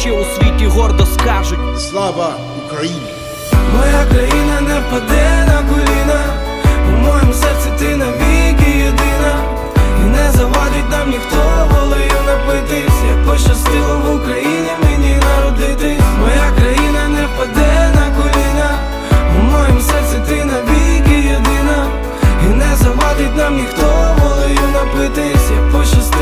ще у світі гордо скажуть. Слава Україні! Моя країна не впаде на коліна, у моєму серці ти навіки єдина, і не завадить нам ніхто волею напитись, як пощастило в Україні мені народитись. Моя країна не впаде на коліна, у моєму серці ти навіки єдина, і не завадить нам ніхто волею напитись, як пощастило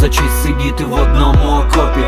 за честь сидіти в одному окопі.